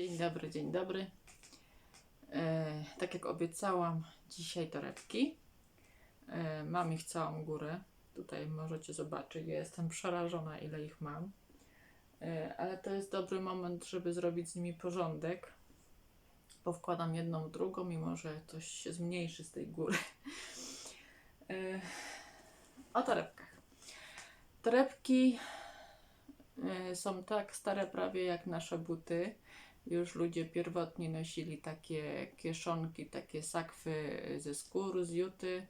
Dzień dobry, dzień dobry. E, tak jak obiecałam, dzisiaj torebki. E, mam ich całą górę. Tutaj możecie zobaczyć, ja jestem przerażona, ile ich mam. E, ale to jest dobry moment, żeby zrobić z nimi porządek. Powkładam jedną w drugą, mimo że coś się zmniejszy z tej góry. E, o torebkach. Torebki e, są tak stare prawie jak nasze buty. Już ludzie pierwotnie nosili takie kieszonki, takie sakwy ze skór, z juty,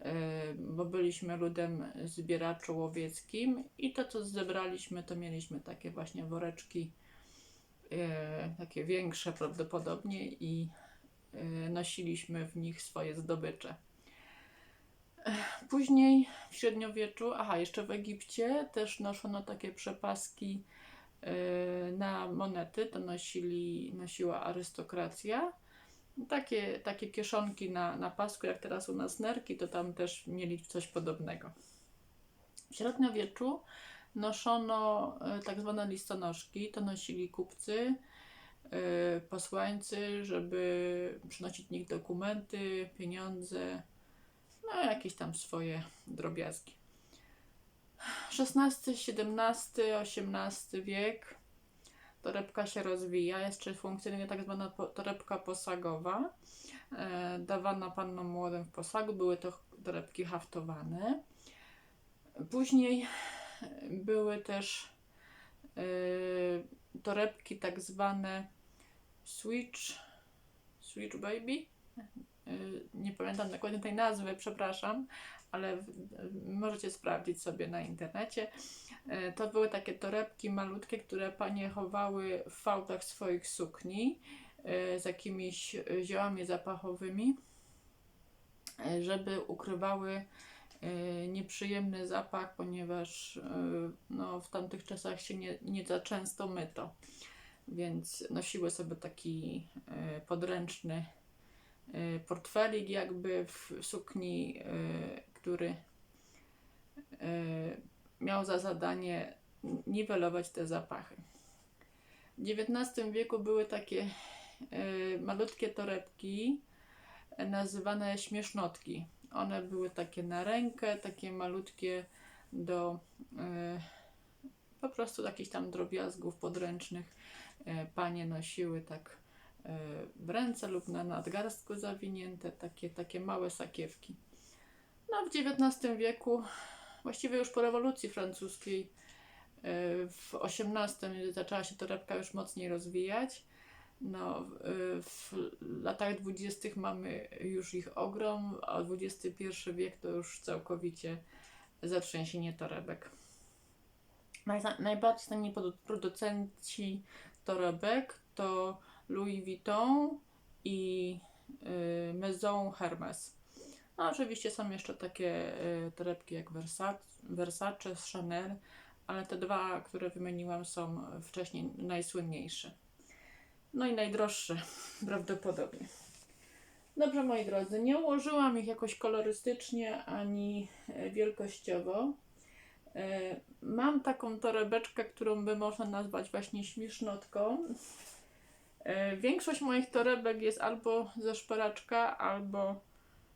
e, bo byliśmy ludem zbieraczo-łowieckim i to, co zebraliśmy, to mieliśmy takie właśnie woreczki, e, takie większe prawdopodobnie i e, nosiliśmy w nich swoje zdobycze. Później w średniowieczu, aha, jeszcze w Egipcie też noszono takie przepaski na monety, to nosili, nosiła arystokracja. Takie, takie kieszonki na, na pasku, jak teraz u nas nerki, to tam też mieli coś podobnego. W średniowieczu noszono e, tak zwane listonoszki, to nosili kupcy, e, posłańcy, żeby przynosić nich dokumenty, pieniądze, no jakieś tam swoje drobiazgi. XVI, XVII, XVIII wiek. Torebka się rozwija, jeszcze funkcjonuje tak zwana torebka posagowa, e, dawana pannom młodym w posagu, były to torebki haftowane. Później były też e, torebki tak zwane switch, switch baby, Y, nie pamiętam dokładnie tej nazwy, przepraszam, ale możecie sprawdzić sobie na internecie. Y, To były takie torebki malutkie, które panie chowały w fałdach swoich sukni y, z jakimiś ziołami zapachowymi, y, żeby ukrywały nieprzyjemny zapach, ponieważ no, w tamtych czasach się nie, nie za często myto. Więc nosiły sobie taki podręczny portfelik jakby w sukni, który y, miał za zadanie niwelować te zapachy. W XIX wieku były takie y, malutkie torebki y, nazywane śmiesznotki. One były takie na rękę, takie malutkie do po prostu jakichś tam drobiazgów podręcznych panie nosiły tak w ręce lub na nadgarstku zawinięte, takie, takie małe sakiewki. No w XIX wieku, właściwie już po rewolucji francuskiej, y, w XVIII zaczęła się torebka już mocniej rozwijać. No, w- y, w latach dwudziestych mamy już ich ogrom, a XXI wiek to już całkowicie zatrzęsienie torebek. Naj- Najbardziej znani produ- producenci torebek to Louis Vuitton i y, Maison Hermes. No oczywiście są jeszcze takie y, torebki jak Versace, Versace, Chanel, ale te dwa, które wymieniłam są wcześniej najsłynniejsze. No i najdroższe prawdopodobnie. Dobrze moi drodzy, nie ułożyłam ich jakoś kolorystycznie ani e, wielkościowo. E, Mam taką torebeczkę, którą by można nazwać właśnie śmiesznotką. E, Większość moich torebek jest albo ze szperaczka, albo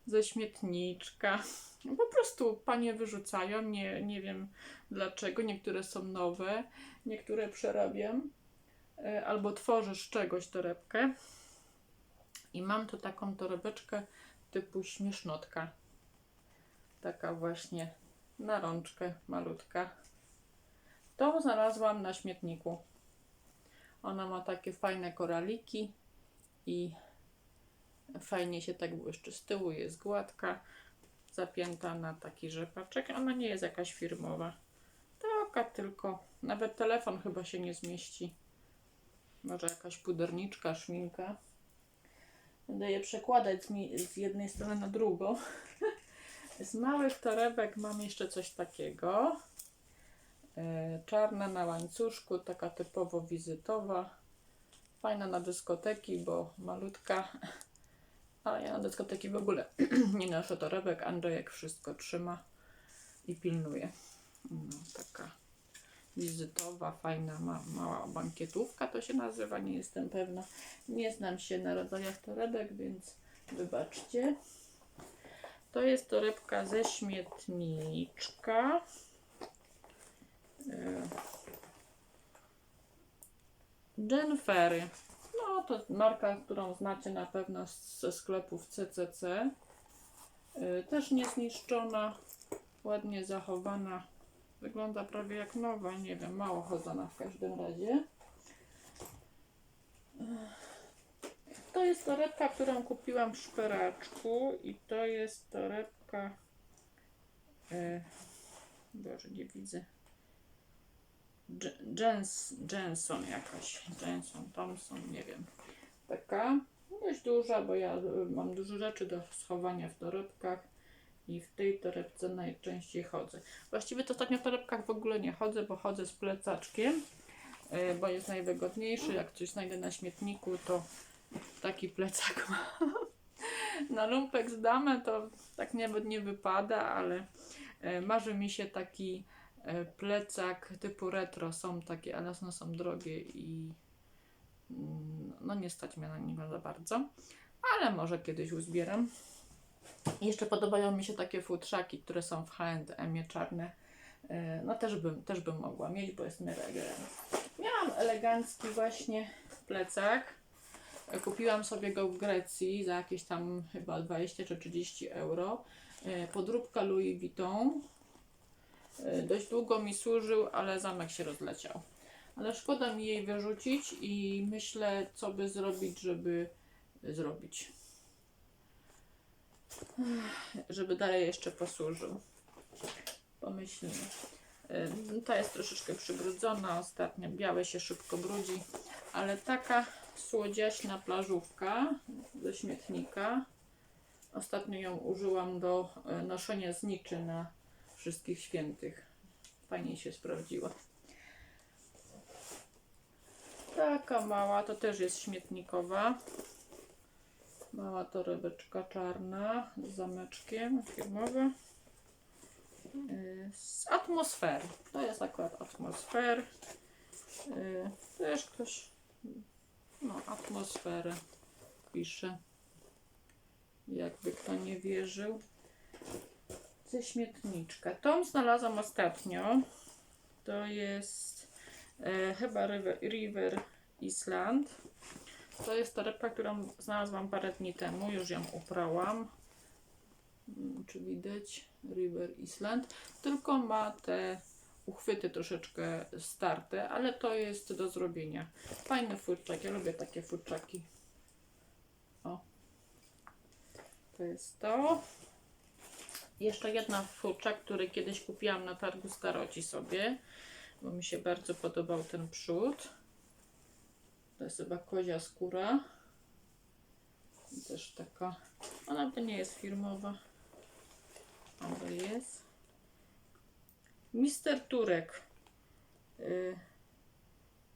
ze śmietniczka. Po prostu panie wyrzucają, nie, nie wiem dlaczego. Niektóre są nowe, niektóre przerabiam, e, albo tworzę z czegoś torebkę. I mam tu taką torebeczkę typu śmiesznotka. Taka właśnie na rączkę malutka. To znalazłam na śmietniku. Ona ma takie fajne koraliki i fajnie się tak błyszczy. Z tyłu jest gładka, zapięta na taki rzepaczek. Ona nie jest jakaś firmowa. Taka tylko, nawet telefon chyba się nie zmieści. Może jakaś puderniczka, szminka. Będę je przekładać z, jednej strony na drugą. Z małych torebek mam jeszcze coś takiego. E, Czarna na łańcuszku, taka typowo wizytowa. Fajna na dyskoteki, bo malutka. Ale ja na dyskoteki w ogóle nie noszę torebek. Andrzejek wszystko trzyma i pilnuje. No, taka wizytowa, fajna, ma, mała bankietówka to się nazywa, nie jestem pewna. Nie znam się na rodzajach torebek, więc wybaczcie. To jest torebka ze śmietniczka. E, Jenfery. No to marka, którą znacie na pewno ze sklepów CCC. Y, Też niezniszczona, ładnie zachowana. Wygląda prawie jak nowa, nie wiem, mało chodzona w każdym razie. To jest torebka, którą kupiłam w szperaczku i to jest torebka e, Boże, nie widzę Jens, Jenson jakaś Jenson, Thompson, nie wiem taka dość duża, bo ja y, mam dużo rzeczy do schowania w torebkach i w tej torebce najczęściej chodzę. Właściwie to ostatnio w torebkach w ogóle nie chodzę, bo chodzę z plecaczkiem, y, bo jest najwygodniejszy. Jak coś znajdę na śmietniku, to taki plecak mam. Na lumpek z damę to tak nawet nie wypada, ale y, marzy mi się taki plecak typu retro. Są takie, ale one są drogie i Mm, no nie stać mnie na niego za bardzo, ale może kiedyś uzbieram. Jeszcze podobają mi się takie futrzaki, które są w H&M czarne. E, No też bym, też bym mogła mieć, bo jest mega elegancki. Miałam elegancki właśnie plecak. E, Kupiłam sobie go w Grecji za jakieś tam chyba 20 czy 30 euro. E, Podróbka Louis Vuitton. E, Dość długo mi służył, ale zamek się rozleciał. Ale szkoda mi jej wyrzucić i myślę, co by zrobić, żeby zrobić. Ech, Żeby dalej jeszcze posłużył. Pomyślimy. Ym, Ta jest troszeczkę przybrudzona ostatnio. Białe się szybko brudzi, ale taka słodziaśna plażówka ze śmietnika. Ostatnio ją użyłam do e, noszenia zniczy na wszystkich świętych. Fajnie się sprawdziła. Taka mała, to też jest śmietnikowa. Mała torebeczka czarna z zameczkiem, firmowa. Yy, Z atmosfer. To jest akurat atmosfer. Yy, Też ktoś, no atmosferę pisze. Jakby kto nie wierzył. Ze śmietniczka. Tą znalazłam ostatnio. To jest e, chyba River, River Island. To jest torebka, którą znalazłam parę dni temu. Już ją uprałam. Mm, Czy widać? River Island. Tylko ma te uchwyty troszeczkę starte, ale to jest do zrobienia. Fajny futrzak. Ja lubię takie futrzaki. O. To jest to. Jeszcze jedna futrzak, który kiedyś kupiłam na targu staroci sobie bo mi się bardzo podobał ten przód. To jest chyba kozia skóra. Też taka, ona to nie jest firmowa, ale jest. Mister Turek. Y,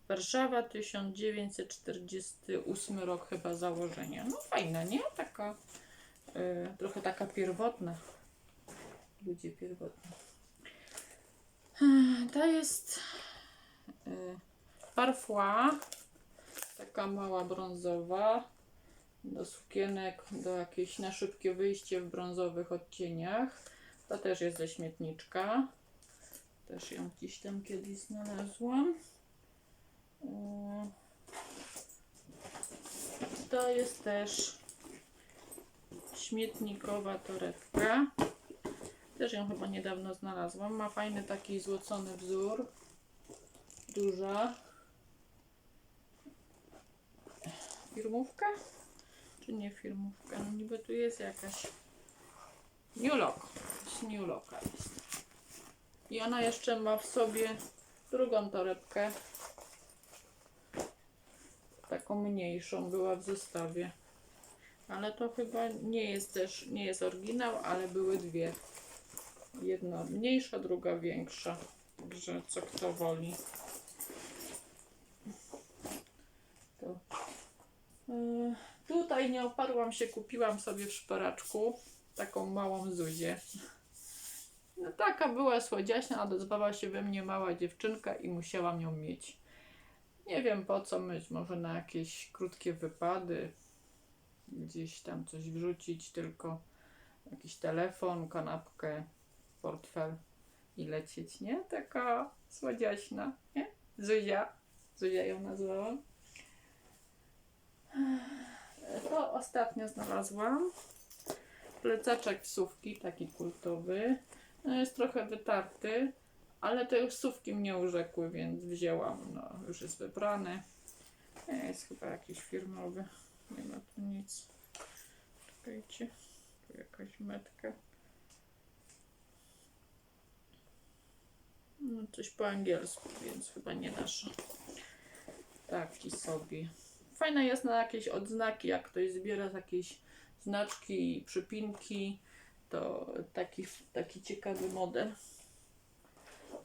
Warszawa 1948 rok chyba założenia. No fajna, nie? Taka y, trochę taka pierwotna. Ludzie pierwotni. Ta jest y, parfois, taka mała brązowa, do sukienek, do jakieś na szybkie wyjście w brązowych odcieniach. Ta też jest ze śmietniczka. Też ją gdzieś tam kiedyś znalazłam. Y, To jest też śmietnikowa torebka. Też ją chyba niedawno znalazłam. Ma fajny taki złocony wzór. Duża. Firmówka? Czy nie firmówka? No niby tu jest jakaś. New Look. Z New Looka jest. I ona jeszcze ma w sobie drugą torebkę. Taką mniejszą była w zestawie. Ale to chyba nie jest też, nie jest oryginał, ale były dwie. Jedna mniejsza, druga większa. Także co kto woli. To. Yy, tutaj nie oparłam się, kupiłam sobie w szperaczku taką małą Zuzię. No, taka była słodziaśna, odezwała się we mnie mała dziewczynka i musiałam ją mieć. Nie wiem po co myć, może na jakieś krótkie wypady, gdzieś tam coś wrzucić, tylko jakiś telefon, kanapkę, portfel i lecieć, nie? Taka słodziaśna, nie? Zuzia, Zuzia ją nazwałam. To ostatnio znalazłam. Plecaczek wsówki, taki kultowy. No, Jest trochę wytarty, ale te już wsówki mnie urzekły, więc wzięłam. No, już jest wybrany. Nie, Jest chyba jakiś firmowy. Nie ma tu nic. Czekajcie. Tu jakaś metka. No, coś po angielsku, więc chyba nie nasza. Taki sobie. Fajne jest na jakieś odznaki, jak ktoś zbiera jakieś znaczki i przypinki, to taki, taki ciekawy model.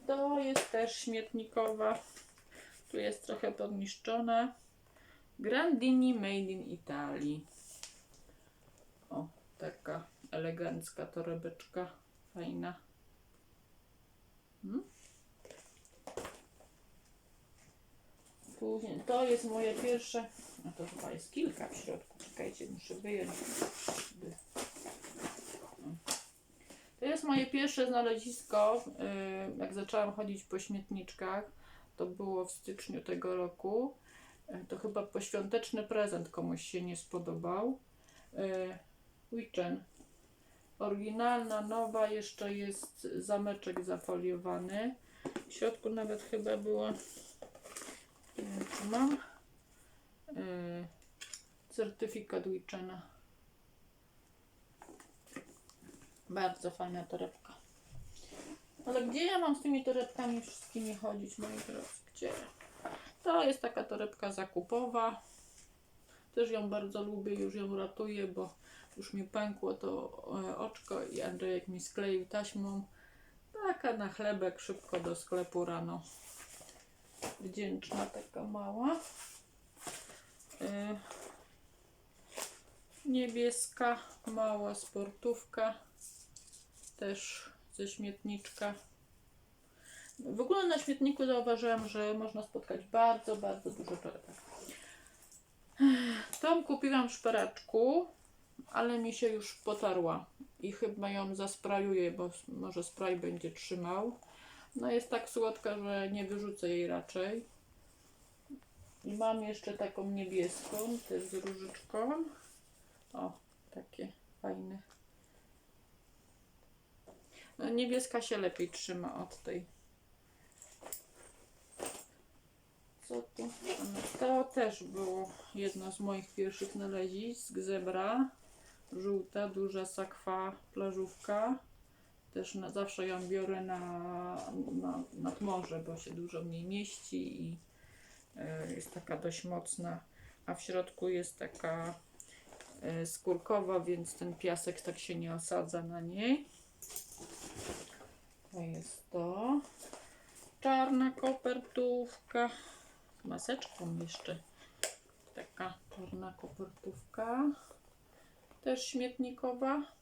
To jest też śmietnikowa. Tu jest trochę podniszczona. Grandini Made in Italy. O, taka elegancka torebeczka. Fajna. Hmm? To jest moje pierwsze. No to chyba jest kilka w środku. Czekajcie, muszę wyjąć. To jest moje pierwsze znalezisko. yy, Jak zaczęłam chodzić po śmietniczkach, to było w styczniu tego roku. Yy, To chyba poświąteczny prezent komuś się nie spodobał. Yy, Witchen. Oryginalna, nowa, jeszcze jest zameczek zafoliowany. W środku nawet chyba było czy mam. Yy, certyfikat Witchena. Bardzo fajna torebka. Ale gdzie ja mam z tymi torebkami wszystkimi chodzić, moi drodzy? Gdzie? To jest taka torebka zakupowa. Też ją bardzo lubię, już ją ratuję, bo już mi pękło to e, oczko i Andrzejek mi skleił taśmą. Taka na chlebek, szybko do sklepu rano wdzięczna, taka mała. Y, Niebieska, mała sportówka, też ze śmietniczka. W ogóle na śmietniku zauważyłam, że można spotkać bardzo, bardzo dużo torebek. Tą kupiłam w szperaczku, ale mi się już potarła i chyba ją zasprajuję, bo może spray będzie trzymał. No jest tak słodka, że nie wyrzucę jej raczej. I mam jeszcze taką niebieską, też z różyczką. O, takie fajne. No, niebieska się lepiej trzyma od tej. Co tu? To też było jedno z moich pierwszych znalezisk. Zebra. Żółta, duża sakwa, plażówka. Też na, zawsze ją biorę na, na, nad morze, bo się dużo mniej mieści i e, jest taka dość mocna, a w środku jest taka e, skórkowa, więc ten piasek tak się nie osadza na niej. To jest to. Czarna kopertówka z maseczką jeszcze. Taka czarna kopertówka. Też śmietnikowa.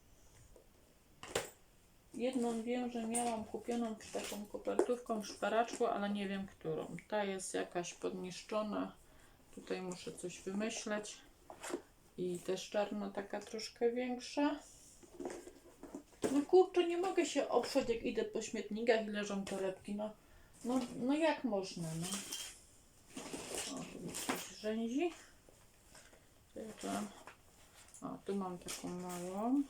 Jedną wiem, że miałam kupioną taką kopertówką w szparaczku, ale nie wiem którą. Ta jest jakaś podniszczona. Tutaj muszę coś wymyśleć. I też czarna, taka troszkę większa. No kurczę, nie mogę się oprzeć, jak idę po śmietnikach i leżą torebki. No, no, no jak można, no. O, tu mi coś rzęzi. O, tu mam taką małą.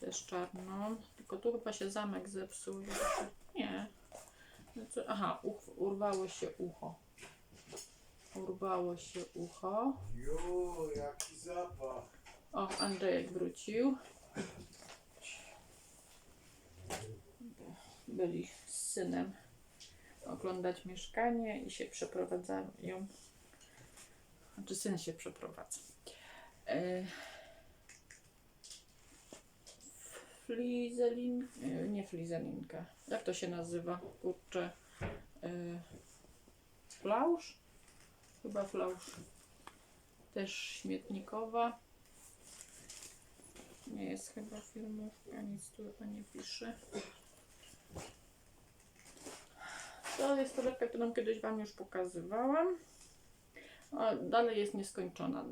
Też czarną. Tylko tu chyba się zamek zepsuł. jeszcze. Nie. No co? Aha, urwało się ucho. Urwało się ucho. Jo, jaki zapach. O, Andrzejek wrócił. Byli z synem oglądać mieszkanie i się przeprowadzają. Znaczy syn się przeprowadza. E, Flizelin, e, nie flizelinka. Jak to się nazywa? Kurczę. E, flausz? Chyba flausz. Też śmietnikowa. Nie jest chyba firmówka, nic tu chyba nie pisze. To jest torebka, którą kiedyś Wam już pokazywałam. A dalej jest nieskończona.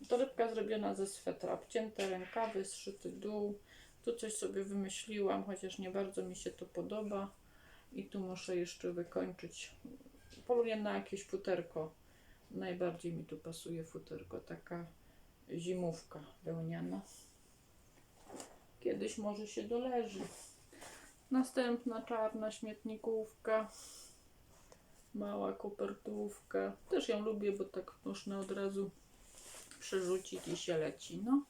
Y, Torebka zrobiona ze swetra. Obcięte rękawy, zszyty dół. Tu coś sobie wymyśliłam, chociaż nie bardzo mi się to podoba. I tu muszę jeszcze wykończyć. Poluję na jakieś futerko. Najbardziej mi tu pasuje futerko. Taka zimówka wełniana. Kiedyś może się doleży. Następna czarna śmietnikówka. Mała kopertówka. Też ją lubię, bo tak można od razu przerzucić i się leci. No.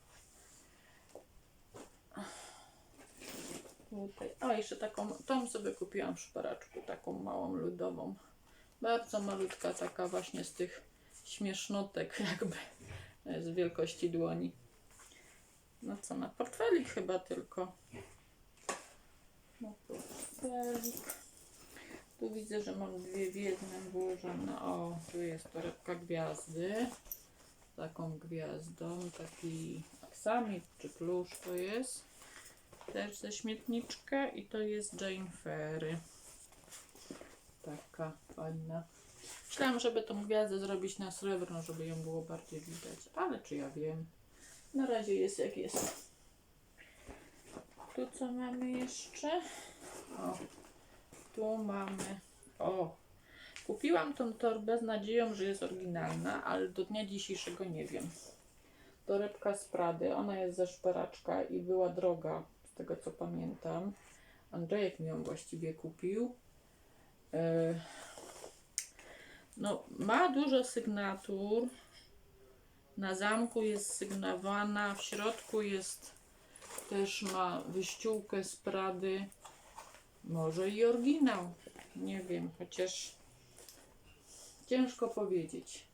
Tutaj. A jeszcze taką, tą sobie kupiłam w szparaczku, taką małą ludową. Bardzo malutka, taka właśnie z tych śmiesznotek, jakby e, z wielkości dłoni. No co, na portfelik chyba tylko. Na portfelik. Tu widzę, że mam dwie w jednym włożone. O, tu jest torebka gwiazdy. Taką gwiazdą, taki aksamit czy plusz to jest. Też ze śmietniczka i to jest Jane Ferry. Taka fajna. Myślałam, żeby tą gwiazdę zrobić na srebrno, żeby ją było bardziej widać, ale czy ja wiem. Na razie jest jak jest. Tu co mamy jeszcze? O, tu mamy. O, kupiłam tą torbę z nadzieją, że jest oryginalna, ale do dnia dzisiejszego nie wiem. Torebka z Prady, ona jest ze szperaczka i była droga, z tego co pamiętam. Andrzejek mi ją właściwie kupił. E, no, ma dużo sygnatur. Na zamku jest sygnowana, w środku jest też ma wyściółkę z Prady. Może i oryginał. Nie wiem, chociaż ciężko powiedzieć.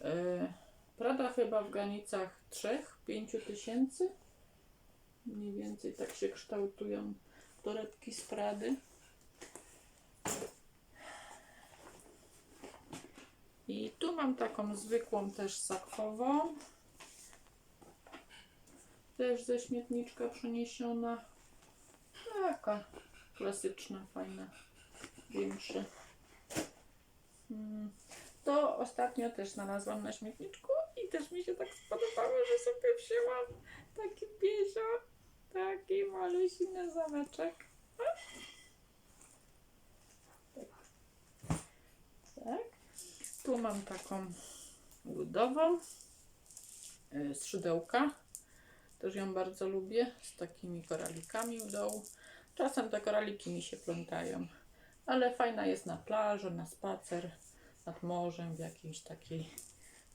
E, Prada chyba w granicach 3-5 tysięcy. Mniej więcej tak się kształtują torebki z Prady. I tu mam taką zwykłą też sakwową. Też ze śmietniczka przeniesiona. Taka klasyczna, fajna, większa. Mm, To ostatnio też znalazłam na śmietniczku i też mi się tak spodobało, że sobie wzięłam taki piezio, taki malusiny zameczek. Tak. Tu mam taką ludową y, z szydełka. Też ją bardzo lubię, z takimi koralikami u dołu. Czasem te koraliki mi się plątają, ale fajna jest na plaży, na spacer, nad morzem, w jakiejś takiej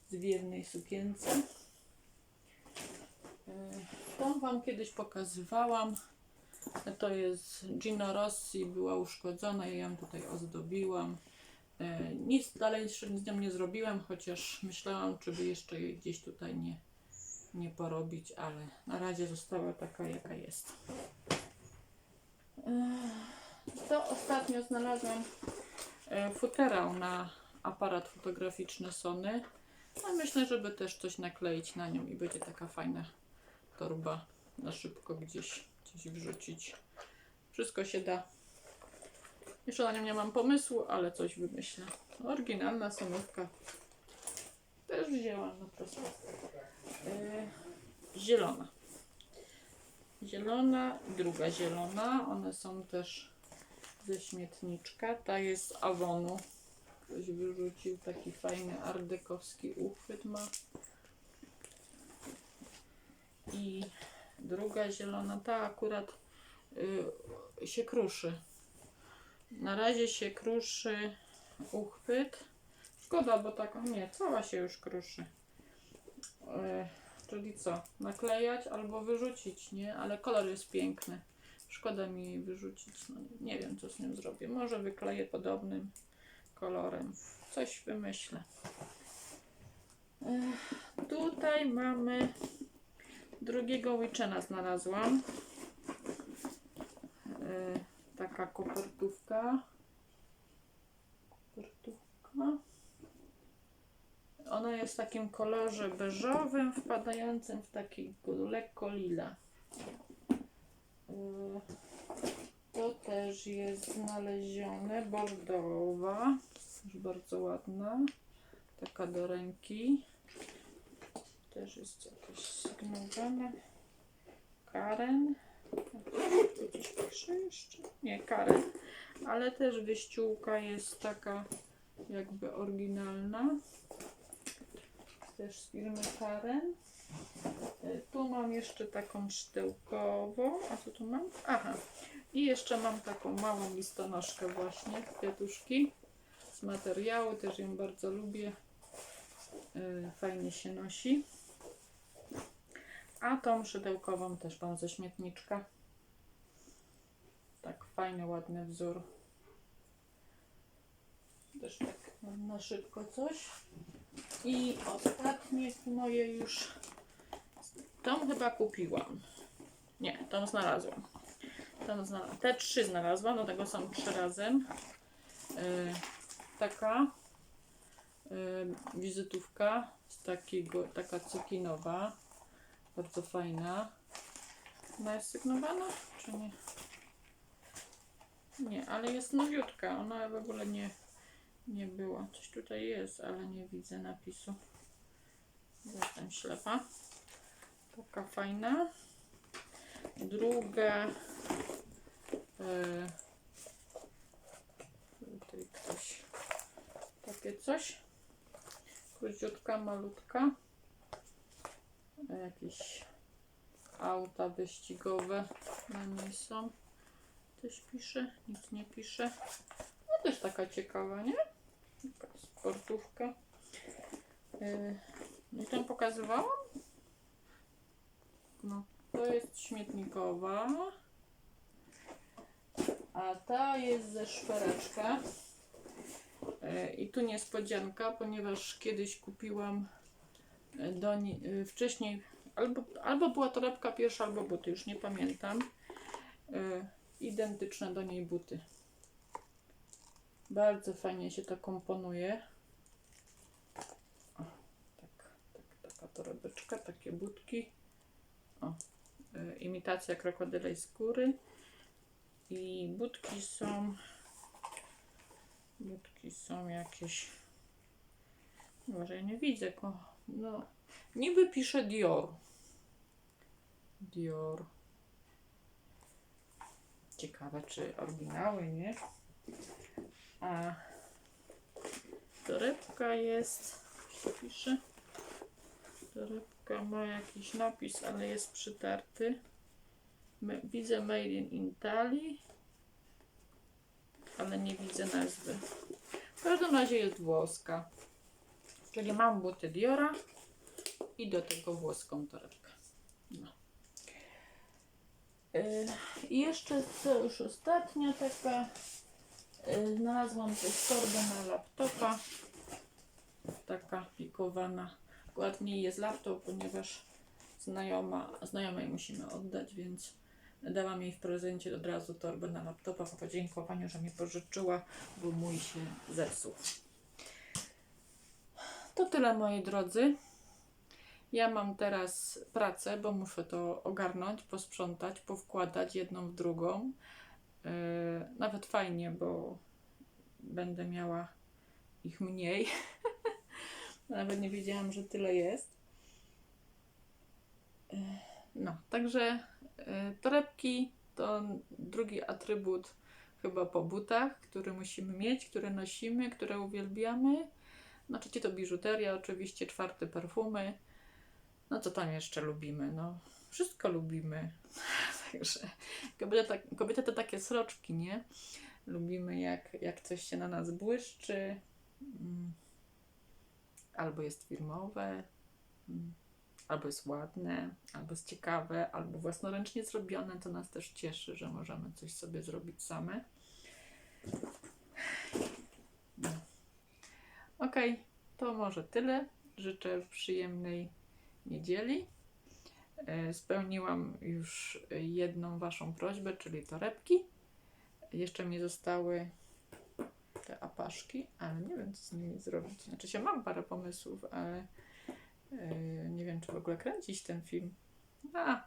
zwiewnej sukience. Tą Wam kiedyś pokazywałam. To jest Gino Rossi, była uszkodzona, ja ją tutaj ozdobiłam. E, Nic dalej jeszcze z nią nie zrobiłem, chociaż myślałam, czy by jeszcze jej gdzieś tutaj nie, nie porobić, ale na razie została taka, jaka jest. E, To ostatnio znalazłam e, futerał na aparat fotograficzny Sony. A myślę, żeby też coś nakleić na nią i będzie taka fajna torba na szybko gdzieś, gdzieś wrzucić. Wszystko się da. Jeszcze na nią nie mam pomysłu, ale coś wymyślę. Oryginalna sonówka. Też wzięłam na prosto. Yy, zielona. Zielona, druga zielona. One są też ze śmietniczka. Ta jest z Avonu. Ktoś wyrzucił taki fajny ardekowski uchwyt ma. I druga zielona, ta akurat y, się kruszy. Na razie się kruszy uchwyt. Szkoda, bo tak, nie, cała się już kruszy. E, czyli co? Naklejać albo wyrzucić, nie? Ale kolor jest piękny. Szkoda mi jej wyrzucić. No, nie wiem, co z nią zrobię. Może wykleję podobnym kolorem. Coś wymyślę. E, tutaj mamy drugiego Wichena znalazłam. E, taka kopertówka. Kopertówka. Ona jest w takim kolorze beżowym, wpadającym w taki lekko lila. Y, To też jest znalezione, bordowa, też bardzo ładna, taka do ręki. Też jest jakaś sygnowana. Karen. Gdzieś jeszcze? Nie, Karen. Ale też wyściółka jest taka jakby oryginalna. Też z firmy Karen. Y, Tu mam jeszcze taką sztyłkową. A co tu mam? Aha. I jeszcze mam taką małą listonoszkę właśnie, kwiatuszki z materiału. Też ją bardzo lubię. Y, Fajnie się nosi. A tą szydełkową też mam ze śmietniczka. Tak fajny, ładny wzór. Też tak na szybko coś. I ostatnie moje już. Tą chyba kupiłam. Nie, tą znalazłam. Tą znalazłam. Te trzy znalazłam, do tego są trzy razem. Yy, taka yy, wizytówka z takiego, taka cukinowa. Bardzo fajna. Ona jest sygnowana, czy nie? Nie, ale jest nowiutka. Ona w ogóle nie, nie była. Coś tutaj jest, ale nie widzę napisu. Jestem ślepa. Taka fajna. Druga. E, tutaj ktoś. Takie coś. Króciutka, malutka. E, Jakieś auta wyścigowe na niej są. Coś pisze, nic nie pisze. No też taka ciekawa, nie? Taka sportówka. Yy, I tam pokazywałam? No, to jest śmietnikowa. A ta jest ze szpereczka. Yy, I tu niespodzianka, ponieważ kiedyś kupiłam do ni- yy, wcześniej albo, albo była torebka pierwsza, albo buty, już nie pamiętam. Yy, identyczne do niej buty. Bardzo fajnie się to komponuje. O, tak, tak, taka torebeczka, takie budki. O, y, imitacja krokodylej skóry. I budki są. Budki są jakieś. Może ja nie widzę. Ko, no, niby pisze Dior. Dior. Ciekawe, czy oryginały, nie? A torebka jest, co pisze? Torebka ma jakiś napis, ale jest przytarty. Widzę Made in Italy, ale nie widzę nazwy. W każdym razie jest włoska. Czyli mam buty Diora i do tego włoską torebkę. No. Yy, I jeszcze co już ostatnia taka. Yy, znalazłam też torbę na laptopa. Taka pikowana. Ładniej jest laptop, ponieważ znajoma, znajomej musimy oddać, więc dałam jej w prezencie od razu torbę na laptopa w podziękowaniu, że mi pożyczyła, bo mój się zepsuł. To tyle moi drodzy. Ja mam teraz pracę, bo muszę to ogarnąć, posprzątać, powkładać jedną w drugą. Yy, nawet fajnie, bo będę miała ich mniej. nawet nie wiedziałam, że tyle jest. Yy, no, także yy, torebki to drugi atrybut chyba po butach, który musimy mieć, które nosimy, które uwielbiamy. No, trzeci to biżuteria, oczywiście, czwarty perfumy. No co tam jeszcze lubimy? No, wszystko lubimy. Także kobieta, tak- kobiety to takie sroczki, nie? Lubimy jak, jak coś się na nas błyszczy. Mm. Albo jest firmowe, mm. albo jest ładne, albo jest ciekawe, albo własnoręcznie zrobione. To nas też cieszy, że możemy coś sobie zrobić same. No. Okej, to może tyle. Życzę przyjemnej niedzieli. E, Spełniłam już jedną Waszą prośbę, czyli torebki. Jeszcze mi zostały te apaszki, ale nie wiem, co z nimi zrobić. Znaczy się mam parę pomysłów, ale e, nie wiem, czy w ogóle kręcić ten film. A,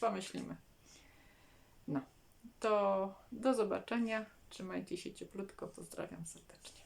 pomyślimy. To do zobaczenia. Trzymajcie się cieplutko. Pozdrawiam serdecznie.